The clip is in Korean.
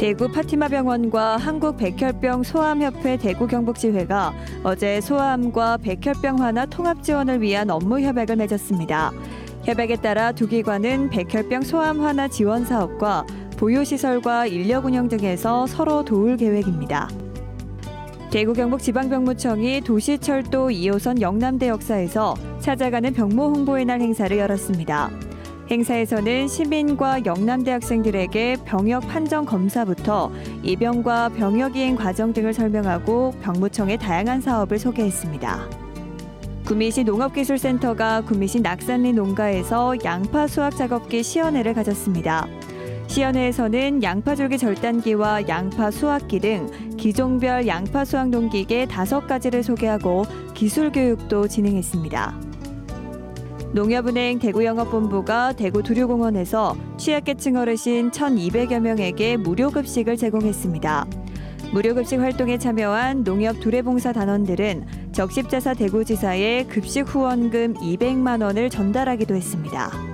대구 파티마 병원과 한국 백혈병 소아암협회 대구 경북지회가 어제 소아암과 백혈병 완화 통합 지원을 위한 업무 협약을 맺었습니다. 협약에 따라 두 기관은 백혈병 소아암 완화 지원 사업과 보요시설과 인력 운영 등에서 서로 도울 계획입니다. 대구 경북 지방병무청이 도시철도 2호선 영남대 역사에서 찾아가는 병무 홍보의 날 행사를 열었습니다. 행사에서는 시민과 영남대 학생들에게 병역 판정 검사부터 입영과 병역 이행 과정 등을 설명하고 병무청의 다양한 사업을 소개했습니다. 구미시 농업기술센터가 구미시 낙산리 농가에서 양파 수확 작업기 시연회를 가졌습니다. 시연회에서는 양파줄기 절단기와 양파 수확기 등 기종별 양파 수확 농기계 다섯 가지를 소개하고 기술 교육도 진행했습니다. 농협은행 대구영업본부가 대구 두류공원에서 취약계층 어르신 1,200여 명에게 무료 급식을 제공했습니다. 무료 급식 활동에 참여한 농협 두레봉사 단원들은 적십자사 대구지사에 급식 후원금 200만 원을 전달하기도 했습니다.